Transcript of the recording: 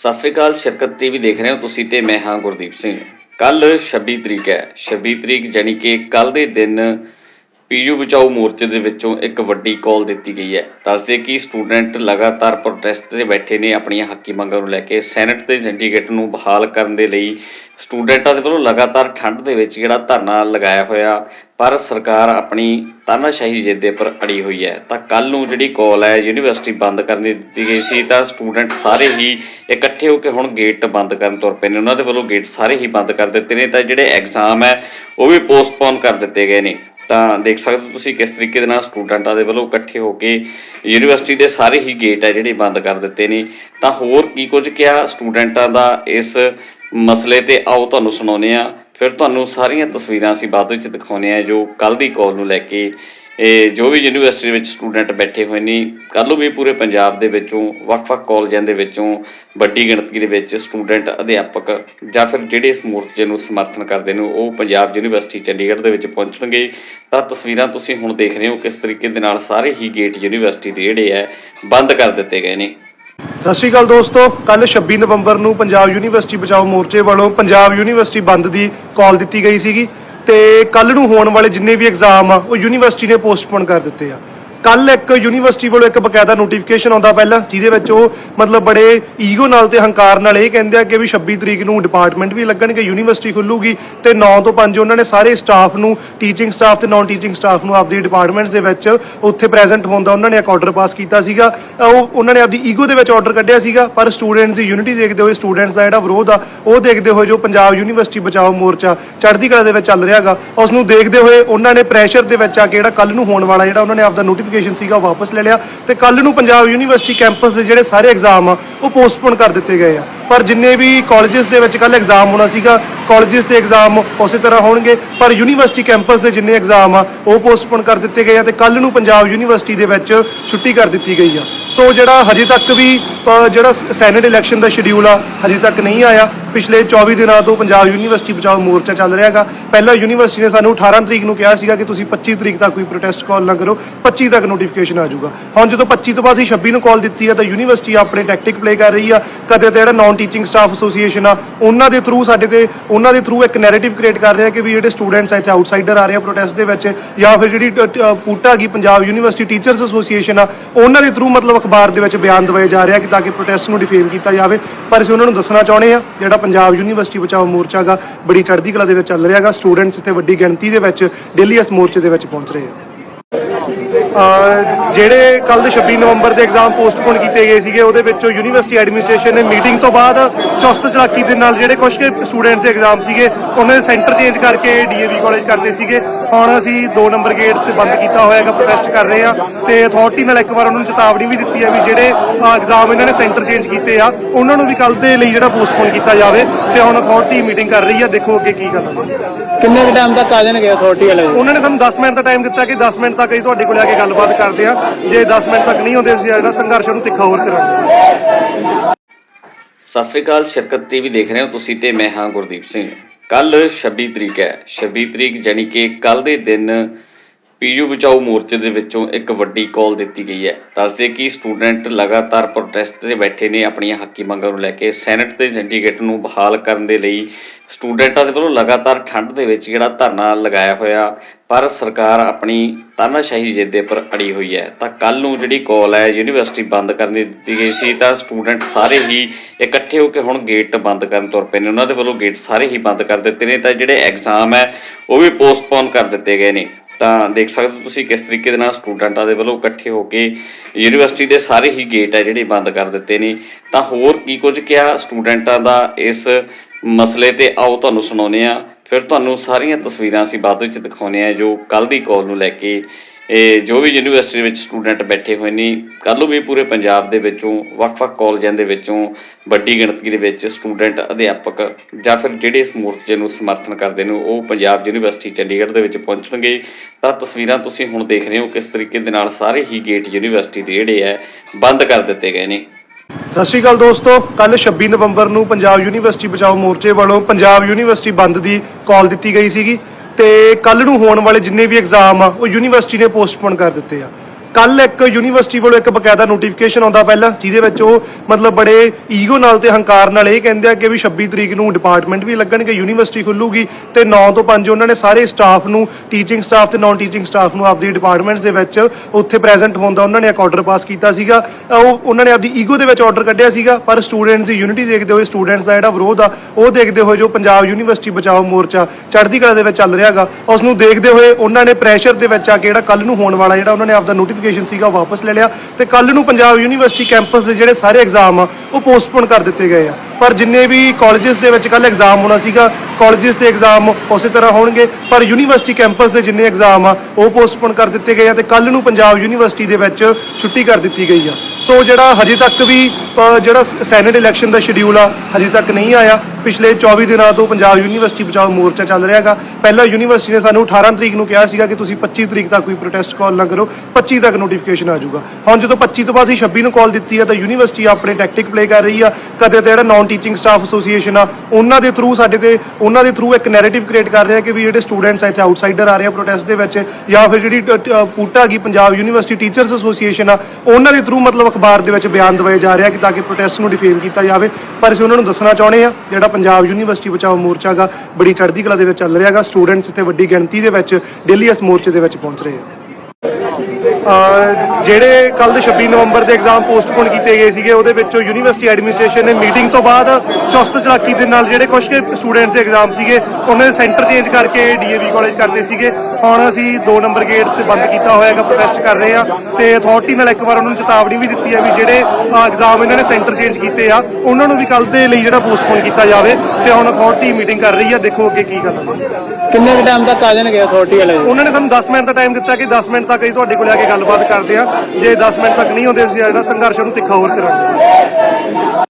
ਸਤਿ ਸ੍ਰੀ ਅਕਾਲ, ਸ਼ਰਕਤ TV ਦੇਖ ਰਹੇ ਹੋ ਤੁਸੀਂ ਤੇ ਮੈਂ ਹਾਂ ਗੁਰਦੀਪ ਸਿੰਘ। ਕੱਲ 26 ਤਰੀਕ ਹੈ। 26 ਤਰੀਕ ਜਾਣੀ ਕਿ ਕੱਲ ਦੇ ਦਿਨ ਪੀਯੂ ਬਚਾਓ ਮੋਰਚੇ ਦੇ ਵਿੱਚੋਂ ਇੱਕ ਵੱਡੀ ਕਾਲ ਦਿੱਤੀ ਗਈ ਹੈ। ਦੱਸਦੇ ਕਿ ਸਟੂਡੈਂਟ ਲਗਾਤਾਰ ਪ੍ਰੋਟੈਸਟ ਤੇ ਬੈਠੇ ਨੇ, ਆਪਣੀਆਂ ਹੱਕੀ ਮੰਗਾਂ ਨੂੰ ਲੈ ਕੇ ਸੈਨੇਟ ਤੇ ਸਿੰਡੀਕੇਟ ਨੂੰ ਬਹਾਲ ਕਰਨ ਦੇ ਲਈ ਸਟੂਡੈਂਟਾਂ ਦੇ ਵੱਲੋਂ ਲਗਾਤਾਰ ਠੰਡ ਦੇ ਵਿੱਚ ਜਿਹੜਾ ਧਰਨਾ ਲਗਾਇਆ ਹੋਇਆ, ਪਰ ਸਰਕਾਰ ਆਪਣੀ ਤਾਨਾਸ਼ਾਹੀ ਜਿੱਦ ਪਰ ਅੜੀ ਹੋਈ ਹੈ। ਤਾਂ ਕੱਲ ਨੂੰ ਜਿਹੜੀ ਕਾਲ ਹੈ, ਯੂਨੀਵਰਸਿਟੀ ਬੰਦ ਕਰਨ ਦੀ ਦਿੱਤੀ ਗਈ ਸੀ, ਤਾਂ ਸਟੂਡੈਂਟ ਸਾਰੇ ਹੀ ਇਕੱਠੇ ਹੋ ਕੇ ਹੁਣ ਗੇਟ ਬੰਦ ਕਰਨ ਤੁਰ ਪਏ ਨੇ। ਉਹਨਾਂ ਦੇ ਵੱਲੋਂ ਗੇਟ ਸਾਰੇ ਹੀ ਬੰਦ ਕਰ ਦਿੱਤੇ ਨੇ। ਤਾਂ ਜਿਹੜੇ ਐਗਜ਼ਾਮ ਹੈ, ਉਹ ਵੀ ਪੋਸਟਪੋਨ ਕਰ ਦਿੱਤੇ ਗਏ ਨੇ। ਤਾਂ ਦੇਖ ਸਕਦੇ ਹੋ ਤੁਸੀਂ ਕਿਸ ਤਰੀਕੇ ਦੇ ਨਾਲ ਸਟੂਡੈਂਟਾਂ ਦੇ ਵੱਲੋਂ ਇਕੱਠੇ ਹੋ ਕੇ ਯੂਨੀਵਰਸਿਟੀ ਦੇ ਸਾਰੇ ਹੀ ਗੇਟ ਹੈ ਜਿਹੜੇ ਬੰਦ ਕਰ ਦਿੱਤੇ ਨੇ। ਤਾਂ ਹੋਰ ਕੀ ਕੁਝ ਕਿਹਾ ਸਟੂਡੈਂਟਾਂ ਦਾ ਇਸ ਮਸਲੇ ਤੇ? ਆਓ ਤੁਹਾਨੂੰ ਸੁਣਾਉਂਦੇ ਆ ਫਿਰ ਤੁਹਾਨੂੰ ਸਾਰੀਆਂ ਤਸਵੀਰਾਂ ਅਸੀਂ ਬਾਅਦ ਵਿੱਚ ਦਿਖਾਉਂਦੇ ਆ ਜੋ ਕੱਲ ਦੀ ਕਾਲ ਨੂੰ ਲੈ ਕੇ ਇਹ ਜੋ ਵੀ ਯੂਨੀਵਰਸਿਟੀ ਵਿੱਚ ਸਟੂਡੈਂਟ ਬੈਠੇ ਹੋਏ ਨੇ, ਕੱਲ੍ਹ ਨੂੰ ਵੀ ਪੂਰੇ ਪੰਜਾਬ ਦੇ ਵਿੱਚੋਂ, ਵੱਖ-ਵੱਖ ਕਾਲਜਾਂ ਦੇ ਵਿੱਚੋਂ, ਵੱਡੀ ਗਿਣਤੀ ਦੇ ਵਿੱਚ ਸਟੂਡੈਂਟ, ਅਧਿਆਪਕ ਜਾਂ ਫਿਰ ਜਿਹੜੇ ਇਸ ਮੋਰਚੇ ਨੂੰ ਸਮਰਥਨ ਕਰਦੇ ਨੇ, ਉਹ ਪੰਜਾਬ ਯੂਨੀਵਰਸਿਟੀ ਚੰਡੀਗੜ੍ਹ ਦੇ ਵਿੱਚ ਪਹੁੰਚਣਗੇ। ਤਾਂ ਤਸਵੀਰਾਂ ਤੁਸੀਂ ਹੁਣ ਦੇਖ ਰਹੇ ਹੋ ਕਿਸ ਤਰੀਕੇ ਦੇ ਨਾਲ ਸਾਰੇ ਹੀ ਗੇਟ ਯੂਨੀਵਰਸਿਟੀ ਦੇ ਜਿਹੜੇ ਹੈ, ਬੰਦ ਕਰ ਦਿੱਤੇ ਗਏ ਨੇ। ਸਤਿ ਸ਼੍ਰੀ ਅਕਾਲ ਦੋਸਤੋ ਕੱਲ 26 ਨਵੰਬਰ ਨੂੰ ਪੰਜਾਬ ਯੂਨੀਵਰਸਿਟੀ ਬਚਾਓ ਮੋਰਚੇ ਵੱਲੋਂ ਪੰਜਾਬ ਯੂਨੀਵਰਸਿਟੀ ਬੰਦ ਦੀ ਕਾਲ ਦਿੱਤੀ ਗਈ ਸੀਗੀ। ਤੇ ਕੱਲ ਨੂੰ ਹੋਣ ਵਾਲੇ ਜਿੰਨੇ ਵੀ ਐਗਜ਼ਾਮ ਆ, ਉਹ ਯੂਨੀਵਰਸਿਟੀ ਨੇ ਪੋਸਟਪੋਨ ਕਰ ਦਿੱਤੇ ਆ। ਕੱਲ ਇੱਕ ਯੂਨੀਵਰਸਿਟੀ ਵੱਲੋਂ ਇੱਕ ਬਕਾਇਦਾ ਨੋਟੀਫਿਕੇਸ਼ਨ ਆਉਂਦਾ ਪਹਿਲਾਂ, ਜਿਹਦੇ ਵਿੱਚ ਉਹ ਮਤਲਬ ਬੜੇ ਈਗੋ ਨਾਲ ਤੇ ਹੰਕਾਰ ਨਾਲ ਇਹ ਕਹਿੰਦੇ ਆ ਕਿ ਵੀ 26 ਤਰੀਕ ਨੂੰ ਡਿਪਾਰਟਮੈਂਟ ਵੀ ਲੱਗਣਗੇ, ਯੂਨੀਵਰਸਿਟੀ ਖੁੱਲੂਗੀ ਤੇ 9 ਤੋਂ 5 ਉਹਨਾਂ ਨੇ ਸਾਰੇ ਸਟਾਫ ਨੂੰ ਟੀਚਿੰਗ ਸਟਾਫ ਤੇ ਨਾਨ ਟੀਚਿੰਗ ਸਟਾਫ ਨੂੰ ਆਪਦੀ ਡਿਪਾਰਟਮੈਂਟਸ ਦੇ ਵਿੱਚ ਉੱਥੇ ਪ੍ਰੈਜ਼ੈਂਟ ਹੋਣ ਦਾ ਉਹਨਾਂ ਨੇ ਇੱਕ ਆਰਡਰ ਪਾਸ ਕੀਤਾ ਸੀਗਾ। ਉਹ ਉਹਨਾਂ ਨੇ ਆਪਦੀ ਈਗੋ ਦੇ ਵਿੱਚ ਆਰਡਰ ਕੱਢਿਆ ਸੀਗਾ, ਪਰ ਸਟੂਡੈਂਟਸ ਦੀ ਯੂਨਿਟੀ ਦੇਖਦੇ ਹੋਏ ਸਟੂਡੈਂਟਸ ਦਾ ਜਿਹੜਾ ਵਿਰੋਧ ਆ, ਉਹ ਦੇਖਦੇ ਹੋਏ ਜੋ ਪੰਜਾਬ ਯੂਨੀਵਰਸਿਟੀ ਬਚਾਓ ਮੋਰਚਾ ਚੜ੍ਹਦੀ ਕਲਾ ਦੇ ਵਿੱਚ ਚੱਲ ਰਿਹਾਗਾ ਉਸ ਨੂੰ ਦੇਖਦੇ ਹੋਏ ਉਹਨਾਂ ਨੇ ਪ੍ਰੈਸ਼ਰ ਦੇ ਵਿੱਚ ਆ ਕੇ ਜਿਹੜਾ ਕੱਲ ਨੂੰ ਹੋਣ ਵਾਲਾ ਜਿਹੜਾ ਉਹਨਾਂ ਨੇ ਆਪਦਾ ਨੋਟੀਫਿਕੇਸ਼ਨ ਸੀਗਾ, ਉਹ ਵਾਪਸ ਲੈ ਲਿਆ ਤੇ ਕੱਲ ਨੂੰ ਪੰਜਾਬ ਯੂਨੀਵਰਸਿਟੀ ਕੈਂਪਸ ਦੇ ਜਿਹੜੇ ਸਾਰੇ ਐਗਜ਼ਾਮ ਆ, ਉਹ ਪੋਸਟਪੋਨ ਕਰ ਦਿੱਤੇ ਗਏ ਆ। ਪਰ ਜਿੰਨੇ ਵੀ ਕਾਲਜਸ ਦੇ ਵਿੱਚ ਕੱਲ ਐਗਜ਼ਾਮ ਹੋਣਾ ਸੀਗਾ ਕਾਲਜਸ ਦੇ ਐਗਜ਼ਾਮ ਉਸੇ ਤਰ੍ਹਾਂ ਹੋਣਗੇ, ਪਰ ਯੂਨੀਵਰਸਿਟੀ ਕੈਂਪਸ ਦੇ ਜਿੰਨੇ ਐਗਜ਼ਾਮ ਆ, ਉਹ ਪੋਸਟਪੋਨ ਕਰ ਦਿੱਤੇ ਗਏ ਆ ਤੇ ਕੱਲ ਨੂੰ ਪੰਜਾਬ ਯੂਨੀਵਰਸਿਟੀ ਦੇ ਵਿੱਚ ਛੁੱਟੀ ਕਰ ਦਿੱਤੀ ਗਈ ਆ। ਸੋ ਜਿਹੜਾ ਹਜੇ ਤੱਕ ਵੀ ਜਿਹੜਾ ਸੈਨੇਟ ਇਲੈਕਸ਼ਨ ਦਾ ਸ਼ਡਿਊਲ ਆ, ਹਜੇ ਤੱਕ ਨਹੀਂ ਆਇਆ। ਪਿਛਲੇ 24 ਦਿਨਾਂ ਤੋਂ ਪੰਜਾਬ ਯੂਨੀਵਰਸਿਟੀ ਬਚਾਓ ਮੋਰਚਾ ਚੱਲ ਰਿਹਾ ਹੈਗਾ। ਪਹਿਲਾਂ ਯੂਨੀਵਰਸਿਟੀ ਨੇ ਸਾਨੂੰ 18 ਤਰੀਕ ਨੂੰ ਕਿਹਾ ਸੀਗਾ ਕਿ ਤੁਸੀਂ 25 ਤਰੀਕ ਤੱਕ ਕੋਈ ਪ੍ਰੋਟੈਸਟ ਕਾਲ ਨਾ ਕਰੋ 25 ਤੱਕ ਨੋਟੀਫਿਕੇਸ਼ਨ ਆ ਜਾਊਗਾ। ਹੁਣ ਜਦੋਂ 25 ਤੋਂ ਬਾਅਦ ਹੀ 26 ਨੂੰ ਕਾਲ ਦਿੱਤੀ ਆ, ਤਾਂ ਯੂਨੀਵਰਸਿਟੀ ਆਪਣੇ ਟੈਕਟਿਕ ਪਲੇ ਕਰ ਰਹੀ ਆ। ਕਦੇ ਤਾਂ ਜਿਹੜਾ ਨਾਨ ਟੀਚਿੰਗ ਸਟਾਫ ਐਸੋਸੀਏਸ਼ਨ ਆ, ਉਹਨਾਂ ਦੇ ਥਰੂ ਸਾਡੇ ਤੇ, ਉਹਨਾਂ ਦੇ ਥਰੂ ਇੱਕ ਨੈਰੇਟਿਵ ਕ੍ਰੀਏਟ ਕਰ ਰਿਹਾ ਕਿ ਵੀ ਜਿਹੜੇ ਸਟੂਡੈਂਟਸ ਇੱਥੇ ਆਊਟਸਾਈਡਰ ਆ ਰਹੇ ਆ ਪ੍ਰੋਟੈਸਟ ਦੇ ਵਿੱਚ, ਜਾਂ ਫਿਰ ਜਿਹੜੀ ਟ- ਪੂਟਾ ਗਈ ਪੰਜਾਬ ਯੂਨੀਵਰਸਿਟੀ ਟੀਚਰਸ ਐਸੋਸੀਏਸ਼ਨ ਆ, ਉਹਨਾਂ ਦੇ ਥਰੂ ਮਤਲਬ ਅਖਬਾਰ ਦੇ ਵਿੱਚ ਬਿਆਨ ਦਵਾਏ ਜਾ ਰਿਹਾ ਕਿ ਤਾਂ ਕਿ ਪ੍ਰੋਟੈਸਟ ਨੂੰ ਡਿਫੇਮ ਕੀਤਾ ਜਾਵੇ। ਪਰ ਅਸੀਂ ਉਹਨਾਂ ਨੂੰ ਦੱਸਣਾ ਚਾਹੁੰਦੇ ਆ ਜਿਹੜਾ ਪੰਜਾਬ ਯੂਨੀਵਰਸਿਟੀ ਬਚਾਓ ਮੋਰਚਾ ਗਾ, ਬੜੀ ਚੜ੍ਹਦੀ ਕਲਾ ਦੇ ਵਿੱਚ ਚੱਲ ਰਿਹਾ ਰਿਹਾਗਾ ਸਟੂਡੈਂਟਸ ਇੱਥੇ ਵੱਡੀ ਗਿਣਤੀ ਦੇ ਵਿੱਚ ਡੇਲੀ ਇਸ ਮੋਰਚੇ ਦੇ ਵਿੱਚ ਪਹੁੰਚ ਰਹੇ ਆ। ਜਿਹੜੇ ਕੱਲ ਦੇ 26 ਨਵੰਬਰ ਦੇ ਐਗਜ਼ਾਮ ਪੋਸਟਪੋਨ ਕੀਤੇ ਗਏ ਸੀਗੇ ਉਹਦੇ ਵਿੱਚ ਯੂਨੀਵਰਸਿਟੀ ਐਡਮਿਨਿਸਟ੍ਰੇਸ਼ਨ ਨੇ ਮੀਟਿੰਗ ਤੋਂ ਬਾਅਦ ਚੁਸਤ ਚਲਾਕੀ ਦੇ ਨਾਲ ਜਿਹੜੇ ਕੁਝ ਕੇ ਸਟੂਡੈਂਟਸ ਦੇ ਐਗਜ਼ਾਮ ਸੀਗੇ ਉਹਨਾਂ ਦੇ ਸੈਂਟਰ ਚੇਂਜ ਕਰਕੇ ਡੀਏਵੀ ਕਾਲਜ ਕਰਤੇ ਸੀਗੇ। ਹੁਣ ਅਸੀਂ 2 ਨੰਬਰ ਗੇਟ ਤੇ ਬੰਦ ਕੀਤਾ ਹੋਇਆ ਹੈਗਾ ਪ੍ਰੋਟੈਸਟ ਕਰ ਰਹੇ ਆ ਤੇ ਅਥਾਰਟੀ ਨਾਲ ਇੱਕ ਵਾਰ ਉਹਨਾਂ ਨੂੰ ਚੇਤਾਵਨੀ ਵੀ ਦਿੱਤੀ ਹੈ ਵੀ ਜਿਹੜੇ ਐਗਜ਼ਾਮ ਇਹਨਾਂ ਨੇ ਸੈਂਟਰ ਚੇਂਜ ਕੀਤੇ ਆ ਉਹਨਾਂ ਨੂੰ ਵੀ ਕੱਲ ਦੇ ਲਈ ਜਿਹੜਾ ਪੋਸਟਪੋਨ ਕੀਤਾ ਜਾਵੇ ਤੇ ਹੁਣ ਅਥਾਰਟੀ ਮੀਟਿੰਗ ਕਰ ਰਹੀ ਆ ਦੇਖੋ ਅੱਗੇ ਕੀ ਗੱਲ ਹੈ ਕਿੰਨੇ ਕੁ ਟਾਈਮ ਤੱਕ ਆ ਜਾਣਗੇ ਅਥਾਰਟੀ ਵਾਲੇ? ਉਹਨਾਂ ਨੇ ਸਾਨੂੰ 10 ਮਿੰਟ ਦਾ ਟਾਈਮ ਦਿੱਤਾ ਕਿ 10 ਮਿੰਟ ਤੱਕ ਅਸੀਂ ਤੁਹਾਡੇ ਕੋਲ ਆ ਕੇ ਗੱਲਬਾਤ ਕਰਦੇ ਆ। ਜੇ 10 ਮਿੰਟ ਤੱਕ ਨਹੀਂ ਹੁੰਦੇ ਅਸੀਂ ਜਿਹੜਾ ਸੰਘਰਸ਼ ਨੂੰ ਤਿੱਖਾ ਹੋਰ ਕਰਾਂਗੇ। ਸਤਿ ਸ੍ਰੀ ਅਕਾਲ, ਸ਼ਰਕਤ ਟੀਵੀ ਦੇਖ ਰਹੇ ਹੋ ਤੁਸੀਂ ਤੇ ਮੈਂ ਹਾਂ ਗੁਰਦੀਪ ਸਿੰਘ। ਕੱਲ 26 ਤਰੀਕ ਹੈ। 26 ਤਰੀਕ ਜਾਣੀ ਕਿ ਕੱਲ ਦੇ ਦਿਨ ਪੀਯੂ ਬਚਾਓ ਮੋਰਚੇ ਦੇ ਵਿੱਚੋਂ ਇੱਕ ਵੱਡੀ ਕਾਲ ਦਿੱਤੀ ਗਈ ਹੈ। ਦੱਸਦੇ ਕਿ ਸਟੂਡੈਂਟ ਲਗਾਤਾਰ ਪ੍ਰੋਟੈਸਟ ਤੇ ਬੈਠੇ ਨੇ, ਆਪਣੀਆਂ ਹੱਕੀ ਮੰਗਾਂ ਨੂੰ ਲੈ ਕੇ ਸੈਨੇਟ ਤੇ ਸਿੰਡੀਕੇਟ ਨੂੰ ਬਹਾਲ ਕਰਨ ਦੇ ਲਈ ਸਟੂਡੈਂਟਾਂ ਦੇ ਵੱਲੋਂ ਲਗਾਤਾਰ ਠੰਡ ਦੇ ਵਿੱਚ ਜਿਹੜਾ ਧਰਨਾ ਲਗਾਇਆ ਹੋਇਆ, ਪਰ ਸਰਕਾਰ ਆਪਣੀ ਤਾਨਾਸ਼ਾਹੀ ਜਿੱਦ ਪਰ ਅੜੀ ਹੋਈ ਹੈ। ਤਾਂ ਕੱਲ ਨੂੰ ਜਿਹੜੀ ਕਾਲ ਹੈ, ਯੂਨੀਵਰਸਿਟੀ ਬੰਦ ਕਰਨ ਦੀ ਦਿੱਤੀ ਗਈ ਸੀ, ਤਾਂ ਸਟੂਡੈਂਟ ਸਾਰੇ ਹੀ ਇਕੱਠੇ ਹੋ ਕੇ ਹੁਣ ਗੇਟ ਬੰਦ ਕਰਨ ਤੁਰ ਪਏ ਨੇ। ਉਹਨਾਂ ਦੇ ਵੱਲੋਂ ਗੇਟ ਸਾਰੇ ਹੀ ਬੰਦ ਕਰ ਦਿੱਤੇ ਨੇ, ਤਾਂ ਜਿਹੜੇ ਐਗਜ਼ਾਮ ਹੈ, ਉਹ ਵੀ ਪੋਸਟਪੋਨ ਕਰ ਦਿੱਤੇ ਗਏ ਨੇ। ਤਾਂ ਦੇਖ ਸਕਦੇ ਹੋ ਤੁਸੀਂ ਕਿਸ ਤਰੀਕੇ ਦੇ ਨਾਲ ਸਟੂਡੈਂਟਾਂ ਦੇ ਵੱਲੋਂ ਇਕੱਠੇ ਹੋ ਕੇ ਯੂਨੀਵਰਸਿਟੀ ਦੇ ਸਾਰੇ ਹੀ ਗੇਟ ਹੈ ਜਿਹੜੇ ਬੰਦ ਕਰ ਦਿੱਤੇ ਨੇ। ਤਾਂ ਹੋਰ ਕੀ ਕੁਝ ਕਿਹਾ ਸਟੂਡੈਂਟਾਂ ਦਾ ਇਸ ਮਸਲੇ ਤੇ? ਆਓ ਤੁਹਾਨੂੰ ਸੁਣਾਉਂਦੇ ਆ ਫਿਰ ਤੁਹਾਨੂੰ ਸਾਰੀਆਂ ਤਸਵੀਰਾਂ ਅਸੀਂ ਬਾਅਦ ਵਿੱਚ ਦਿਖਾਉਂਦੇ ਆ ਜੋ ਕੱਲ ਦੀ ਕਾਲ ਨੂੰ ਲੈ ਕੇ, ਇਹ ਜੋ ਵੀ ਯੂਨੀਵਰਸਿਟੀ ਵਿੱਚ ਸਟੂਡੈਂਟ ਬੈਠੇ ਹੋਏ ਨੇ, ਕੱਲ੍ਹ ਨੂੰ ਵੀ ਪੂਰੇ ਪੰਜਾਬ ਦੇ ਵਿੱਚੋਂ, ਵੱਖ-ਵੱਖ ਕਾਲਜਾਂ ਦੇ ਵਿੱਚੋਂ, ਵੱਡੀ ਗਿਣਤੀ ਦੇ ਵਿੱਚ ਸਟੂਡੈਂਟ ਅਧਿਆਪਕ ਜਾਂ ਫਿਰ ਜਿਹੜੇ ਇਸ ਮੋਰਚੇ ਨੂੰ ਸਮਰਥਨ ਕਰਦੇ ਨੇ, ਉਹ ਪੰਜਾਬ ਯੂਨੀਵਰਸਿਟੀ ਚੰਡੀਗੜ੍ਹ ਦੇ ਵਿੱਚ ਪਹੁੰਚਣਗੇ। ਤਾਂ ਤਸਵੀਰਾਂ ਤੁਸੀਂ ਹੁਣ ਦੇਖ ਰਹੇ ਹੋ ਕਿਸ ਤਰੀਕੇ ਦੇ ਨਾਲ ਸਾਰੇ ਹੀ ਗੇਟ ਯੂਨੀਵਰਸਿਟੀ ਦੇ ਜਿਹੜੇ ਹੈ, ਬੰਦ ਕਰ ਦਿੱਤੇ ਗਏ ਨੇ। ਸਤਿ ਸ਼੍ਰੀ ਅਕਾਲ ਦੋਸਤੋ। ਕੱਲ 26 ਨਵੰਬਰ ਨੂੰ ਪੰਜਾਬ ਯੂਨੀਵਰਸਿਟੀ ਬਚਾਓ ਮੋਰਚੇ ਵੱਲੋਂ ਪੰਜਾਬ ਯੂਨੀਵਰਸਿਟੀ ਬੰਦ ਦੀ ਕਾਲ ਦਿੱਤੀ ਗਈ ਸੀਗੀ ਤੇ ਕੱਲ ਨੂੰ ਹੋਣ ਵਾਲੇ ਜਿੰਨੇ ਵੀ ਐਗਜ਼ਾਮ ਆ, ਉਹ ਯੂਨੀਵਰਸਿਟੀ ਨੇ ਪੋਸਟਪੋਨ ਕਰ ਦਿੱਤੇ ਆ। ਕੱਲ ਇੱਕ ਯੂਨੀਵਰਸਿਟੀ ਵੱਲੋਂ ਇੱਕ ਬਕਾਇਦਾ ਨੋਟੀਫਿਕੇਸ਼ਨ ਆਉਂਦਾ ਪਹਿਲਾਂ, ਜਿਹਦੇ ਵਿੱਚ ਉਹ ਮਤਲਬ ਬੜੇ ਈਗੋ ਨਾਲ ਤੇ ਹੰਕਾਰ ਨਾਲ ਇਹ ਕਹਿੰਦੇ ਆ ਕਿ ਵੀ 26 ਤਰੀਕ ਨੂੰ ਡਿਪਾਰਟਮੈਂਟ ਵੀ ਲੱਗਣਗੇ, ਯੂਨੀਵਰਸਿਟੀ ਖੁੱਲੂਗੀ ਤੇ 9 ਤੋਂ 5 ਉਹਨਾਂ ਨੇ ਸਾਰੇ ਸਟਾਫ ਨੂੰ ਟੀਚਿੰਗ ਸਟਾਫ ਤੇ ਨਾਨ ਟੀਚਿੰਗ ਸਟਾਫ ਨੂੰ ਆਪਦੀ ਡਿਪਾਰਟਮੈਂਟਸ ਦੇ ਵਿੱਚ ਉੱਥੇ ਪ੍ਰੈਜ਼ੈਂਟ ਹੋਣ ਦਾ ਉਹਨਾਂ ਨੇ ਇੱਕ ਆਰਡਰ ਪਾਸ ਕੀਤਾ ਸੀਗਾ। ਉਹ ਉਹਨਾਂ ਨੇ ਆਪਦੀ ਈਗੋ ਦੇ ਵਿੱਚ ਆਰਡਰ ਕੱਢਿਆ ਸੀਗਾ, ਪਰ ਸਟੂਡੈਂਟਸ ਦੀ ਯੂਨਿਟੀ ਦੇਖਦੇ ਹੋਏ ਸਟੂਡੈਂਟਸ ਦਾ ਜਿਹੜਾ ਵਿਰੋਧ ਆ, ਉਹ ਦੇਖਦੇ ਹੋਏ ਜੋ ਪੰਜਾਬ ਯੂਨੀਵਰਸਿਟੀ ਬਚਾਓ ਮੋਰਚਾ ਚੜ੍ਹਦੀ ਕਲਾ ਦੇ ਵਿੱਚ ਚੱਲ ਰਿਹਾਗਾ ਉਸ ਨੂੰ ਦੇਖਦੇ ਹੋਏ ਉਹਨਾਂ ਨੇ ਪ੍ਰੈਸ਼ਰ ਦੇ ਵਿੱਚ ਆ ਕੇ ਜਿਹੜਾ ਕੱਲ ਨੂੰ ਹੋਣ ਵਾਲਾ ਜਿਹੜਾ ਉਹਨਾਂ ਨੇ ਆਪਦਾ ਨੋਟੀਫਿਕੇਸ਼ਨ ਸੀਗਾ ਵਾਪਸ ਲੈ ਲਿਆ ਤੇ ਕੱਲ ਨੂੰ ਪੰਜਾਬ ਯੂਨੀਵਰਸਿਟੀ ਕੈਂਪਸ ਦੇ ਜਿਹੜੇ ਸਾਰੇ ਐਗਜ਼ਾਮ ਆ, ਉਹ ਪੋਸਟਪੋਨ ਕਰ ਦਿੱਤੇ ਗਏ ਆ। ਪਰ ਜਿੰਨੇ ਵੀ ਕਾਲਜਸ ਦੇ ਵਿੱਚ ਕੱਲ ਐਗਜ਼ਾਮ ਹੋਣਾ ਸੀਗਾ ਕਾਲਜਸ ਦੇ ਐਗਜ਼ਾਮ ਉਸੇ ਤਰ੍ਹਾਂ ਹੋਣਗੇ, ਪਰ ਯੂਨੀਵਰਸਿਟੀ ਕੈਂਪਸ ਦੇ ਜਿੰਨੇ ਐਗਜ਼ਾਮ ਆ, ਉਹ ਪੋਸਟਪੋਨ ਕਰ ਦਿੱਤੇ ਗਏ ਆ ਤੇ ਕੱਲ ਨੂੰ ਪੰਜਾਬ ਯੂਨੀਵਰਸਿਟੀ ਦੇ ਵਿੱਚ ਛੁੱਟੀ ਕਰ ਦਿੱਤੀ ਗਈ ਆ। ਸੋ ਜਿਹੜਾ ਹਜੇ ਤੱਕ ਵੀ ਜਿਹੜਾ ਸੈਨੇਟ ਇਲੈਕਸ਼ਨ ਦਾ ਸ਼ਡਿਊਲ ਆ, ਹਜੇ ਤੱਕ ਨਹੀਂ ਆਇਆ। ਪਿਛਲੇ 24 ਦਿਨਾਂ ਤੋਂ ਪੰਜਾਬ ਯੂਨੀਵਰਸਿਟੀ ਬਚਾਓ ਮੋਰਚਾ ਚੱਲ ਰਿਹਾ ਰਿਹਾਗਾ ਪਹਿਲਾਂ ਯੂਨੀਵਰਸਿਟੀ ਨੇ ਸਾਨੂੰ 18 ਤਰੀਕ ਨੂੰ ਕਿਹਾ ਸੀਗਾ ਕਿ ਤੁਸੀਂ 25 ਤਰੀਕ ਤੱਕ ਕੋਈ ਪ੍ਰੋਟੈਸਟ ਕਾਲ ਨਾ ਕਰੋ 25 ਤੱਕ ਨੋਟੀਫਿਕੇਸ਼ਨ ਆ ਜਾਊਗਾ। ਹੁਣ ਜਦੋਂ 25 ਤੋਂ ਬਾਅਦ ਹੀ 26 ਨੂੰ ਕਾਲ ਦਿੱਤੀ ਆ, ਤਾਂ ਯੂਨੀਵਰਸਿਟੀ ਆਪਣੇ ਟੈਕਟਿਕ ਪਲੇ ਕਰ ਰਹੀ ਆ। ਕਦੇ ਤਾਂ ਜਿਹੜਾ ਨਾਨ ਟੀਚਿੰਗ ਸਟਾਫ ਐਸੋਸੀਏਸ਼ਨ ਆ, ਉਹਨਾਂ ਦੇ ਥਰੂ ਸਾਡੇ ਤੇ, ਉਹਨਾਂ ਦੇ ਥਰੂ ਇੱਕ ਨੈਰੇਟਿਵ ਕ੍ਰੀਏਟ ਕਰ ਰਿਹਾ ਕਿ ਵੀ ਜਿਹੜੇ ਸਟੂਡੈਂਟਸ ਆ, ਇੱਥੇ ਆਊਟਸਾਈਡਰ ਆ ਰਹੇ ਆ ਪ੍ਰੋਟੈਸਟ ਦੇ ਵਿੱਚ, ਜਾਂ ਫਿਰ ਜਿਹੜੀ ਟ- ਪੂਟਾ ਗਈ ਪੰਜਾਬ ਯੂਨੀਵਰਸਿਟੀ ਟੀਚਰਸ ਐਸੋਸੀਏਸ਼ਨ ਆ, ਉਹਨਾਂ ਦੇ ਥਰੂ ਮਤਲਬ ਅਖਬਾਰ ਦੇ ਵਿੱਚ ਬਿਆਨ ਦਵਾਏ ਜਾ ਰਿਹਾ ਕਿ ਤਾਂ ਕਿ ਪ੍ਰੋਟੈਸਟ ਨੂੰ ਡਿਫੇਮ ਕੀਤਾ ਜਾਵੇ। ਪਰ ਅਸੀਂ ਉਹਨਾਂ ਨੂੰ ਦੱਸਣਾ ਚਾਹੁੰਦੇ ਆ ਜਿਹੜਾ ਪੰਜਾਬ ਯੂਨੀਵਰਸਿਟੀ ਬਚਾਓ ਮੋਰਚਾ ਗਾ, ਬੜੀ ਚੜ੍ਹਦੀ ਕਲਾ ਦੇ ਵਿੱਚ ਚੱਲ ਰਿਹਾ ਰਿਹਾਗਾ ਸਟੂਡੈਂਟਸ ਇੱਥੇ ਵੱਡੀ ਗਿਣਤੀ ਦੇ ਵਿੱਚ ਡੇਲੀ ਇਸ ਮੋਰਚੇ ਦੇ ਵਿੱਚ ਪਹੁੰਚ ਰਹੇ ਆ। ਜਿਹੜੇ ਕੱਲ ਦੇ 26 ਨਵੰਬਰ ਦੇ ਐਗਜ਼ਾਮ ਪੋਸਟਪੋਨ ਕੀਤੇ ਗਏ ਸੀਗੇ ਉਹਦੇ ਵਿੱਚੋਂ ਯੂਨੀਵਰਸਿਟੀ ਐਡਮਿਨਿਸਟ੍ਰੇਸ਼ਨ ਨੇ ਮੀਟਿੰਗ ਤੋਂ ਬਾਅਦ ਚੁਸਤ ਚਲਾਕੀ ਦੇ ਨਾਲ ਜਿਹੜੇ ਕੁਝ ਕੇ ਸਟੂਡੈਂਟਸ ਦੇ ਐਗਜ਼ਾਮ ਸੀਗੇ ਉਹਨਾਂ ਦੇ ਸੈਂਟਰ ਚੇਂਜ ਕਰਕੇ ਡੀਏਵੀ ਕਾਲਜ ਕਰਤੇ ਸੀਗੇ। ਹੁਣ ਅਸੀਂ 2 ਨੰਬਰ ਗੇਟ ਤੇ ਬੰਦ ਕੀਤਾ ਹੋਇਆ ਹੈਗਾ ਪ੍ਰੋਟੈਸਟ ਕਰ ਰਹੇ ਆ ਤੇ ਅਥਾਰਟੀ ਨਾਲ ਇੱਕ ਵਾਰ ਉਹਨਾਂ ਨੂੰ ਚੇਤਾਵਨੀ ਵੀ ਦਿੱਤੀ ਹੈ ਵੀ ਜਿਹੜੇ ਐਗਜ਼ਾਮ ਇਹਨਾਂ ਨੇ ਸੈਂਟਰ ਚੇਂਜ ਕੀਤੇ ਆ ਉਹਨਾਂ ਨੂੰ ਵੀ ਕੱਲ ਦੇ ਲਈ ਜਿਹੜਾ ਪੋਸਟਪੋਨ ਕੀਤਾ ਜਾਵੇ ਤੇ ਹੁਣ ਅਥਾਰਟੀ ਮੀਟਿੰਗ ਕਰ ਰਹੀ ਆ ਦੇਖੋ ਅੱਗੇ ਕੀ ਕਰਨਾ ਕਿੰਨੇ ਟਾਈਮ ਤੱਕ ਆ ਜਾਣਗੇ ਅਥਾਰਟੀ ਵਾਲੇ? ਉਹਨਾਂ ਨੇ ਸਾਨੂੰ 10 ਮਿੰਟ ਦਾ ਟਾਈਮ ਦਿੱਤਾ ਕਿ 10 ਮਿੰਟ ਤੱਕ ਅਸੀਂ ਤੁਹਾਡੇ ਕੋਲ ਆ ਕੇ ਗੱਲਬਾਤ ਕਰਦੇ ਆ। ਜੇ 10 ਮਿੰਟ ਤੱਕ ਨਹੀਂ ਹੁੰਦੇ ਅਸੀਂ ਜਿਹੜਾ ਸੰਘਰਸ਼ ਨੂੰ ਤਿੱਖਾ ਹੋਰ ਕਰਾਂਗੇ।